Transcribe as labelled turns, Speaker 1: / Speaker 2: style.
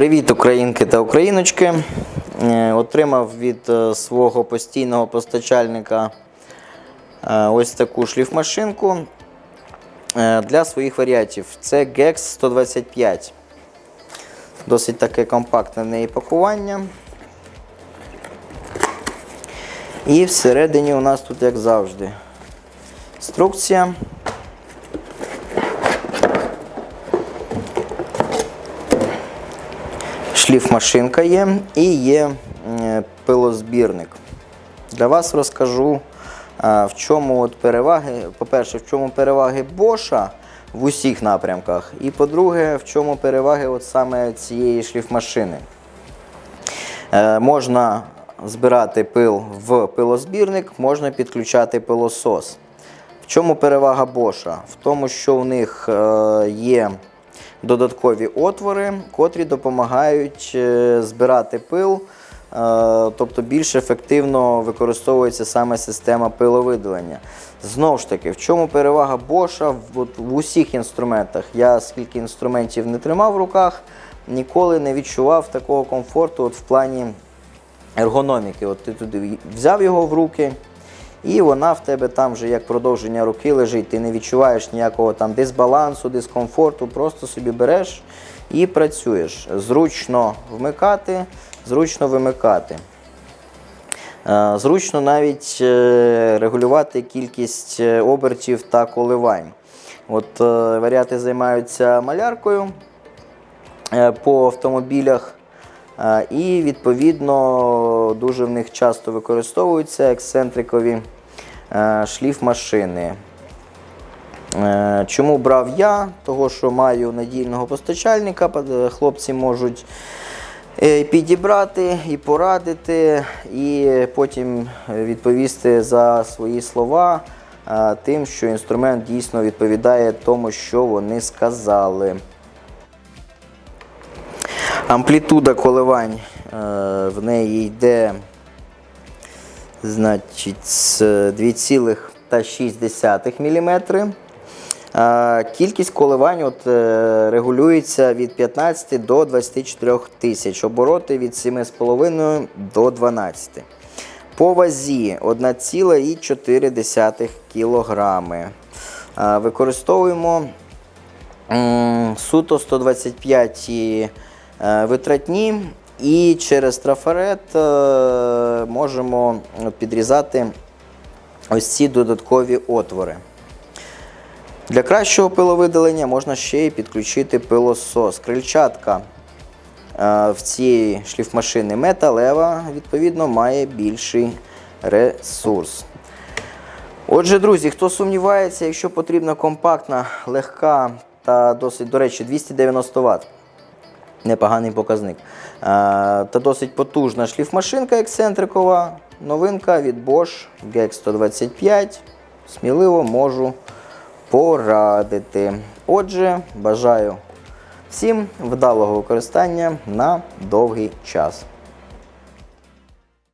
Speaker 1: Привіт, українки та україночки. Е, Отримав від е, свого постійного постачальника е, ось таку шліфмашинку для своїх варіантів. Це GEX 125. Досить таке компактне неї пакування. І всередині у нас тут, як завжди, інструкція. Шліфмашинка є і є пилозбірник. Для вас розкажу, е, в чому от переваги. По-перше, в чому переваги Bosch в усіх напрямках. І по-друге, в чому переваги от саме цієї шліфмашини. Е, Можна збирати пил в пилозбірник, можна підключати пилосос. В чому перевага Bosch? В тому, що у них е, є додаткові отвори, котрі допомагають е, збирати пил, е, тобто більш ефективно використовується саме система пиловидалення. Знову ж таки, в чому перевага от, в усіх інструментах? Я скільки інструментів не тримав в руках, ніколи не відчував такого комфорту от в плані ергономіки. От ти туди взяв його в руки, і вона в тебе там вже як продовження руки лежить. Ти не відчуваєш ніякого там дисбалансу, дискомфорту, просто собі береш і працюєш. Зручно вмикати, зручно вимикати. Е, Зручно навіть е, регулювати кількість е, обертів та коливань. От варіати займаються маляркою по автомобілях. І відповідно дуже в них часто використовуються ексцентрикові е, шліфмашини. Е, Чому брав я? Того, що маю надійного постачальника, хлопці можуть е, підібрати і порадити, і потім відповісти за свої слова тим, що інструмент дійсно відповідає тому, що вони сказали. Амплітуда коливань е, в неї йде значить, з 2,6 мм. Кількість коливань от, е, регулюється від 15 до 24 тисяч, обороти від 7,5 до 12. По вазі 1,4 кг. Використовуємо суто 125 е, витратні і через трафарет е, можемо підрізати ось ці додаткові отвори. Для кращого пиловидалення можна ще й підключити пилосос. Крильчатка е, в цієї шліфмашини металева, відповідно, має більший ресурс. Отже, друзі, хто сумнівається, якщо потрібна компактна, легка та досить, до речі, 290 Вт. Непоганий показник. Е, Та досить потужна шліфмашинка ексцентрикова. Новинка від Bosch GEX 125. Сміливо можу порадити. Отже, бажаю всім вдалого використання на довгий час.